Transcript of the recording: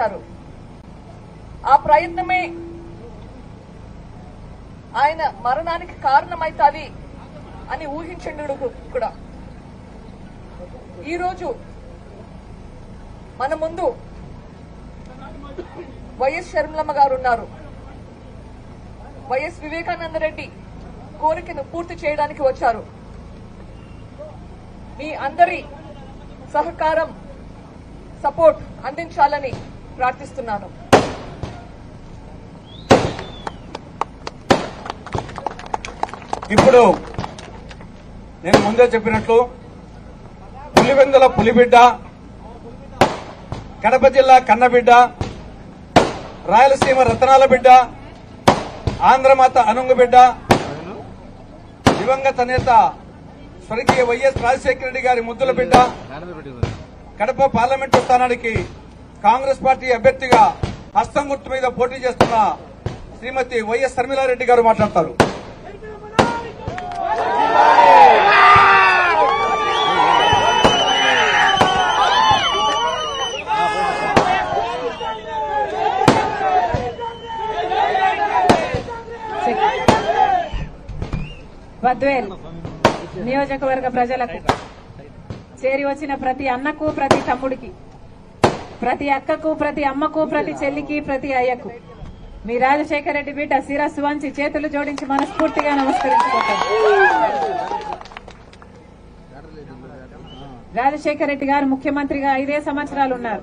చేశారు. ఆ ప్రయత్నమే ఆయన మరణానికి కారణమైతాది అని ఊహించండు కూడా. ఈరోజు మన ముందు వైఎస్ షర్మిలమ్మ గారు ఉన్నారు. వైఎస్ వివేకానంద రెడ్డి కోరికను పూర్తి చేయడానికి వచ్చారు. మీ అందరి సహకారం సపోర్ట్ అందించాలని ప్రార్థిస్తున్నాను. ఇప్పుడు నేను ముందే చెప్పినట్లు పులివెందుల పులిబిడ్డ కడప జిల్లా కన్నబిడ్డ రాయలసీమ రతనాల బిడ్డ ఆంధ్రమాత అనుంగు బిడ్డ దివంగత నేత స్వర్గీయ వైఎస్ రాజశేఖర రెడ్డి గారి ముద్దుల బిడ్డ కడప పార్లమెంటు స్థానానికి కాంగ్రెస్ పార్టీ అభ్యర్థిగా హస్తం గుర్తు మీద పోటీ చేస్తున్న శ్రీమతి వైఎస్ శర్మిలారెడ్డి గారు మాట్లాడతారు. బద్వేల్ నియోజకవర్గ ప్రజలకు చేరి వచ్చిన ప్రతి అన్నకు ప్రతి తమ్ముడికి ప్రతి అక్కకు ప్రతి అమ్మకు ప్రతి చెల్లికి ప్రతి అయ్యకు. మీ రాజశేఖర రెడ్డి బిడ్డ శిరస్సు వంచి చేతులు జోడించి మనస్ఫూర్తిగా నమస్కరించుకుంటాం. రాజశేఖర రెడ్డి గారు ముఖ్యమంత్రిగా ఐదే సంవత్సరాలు ఉన్నారు.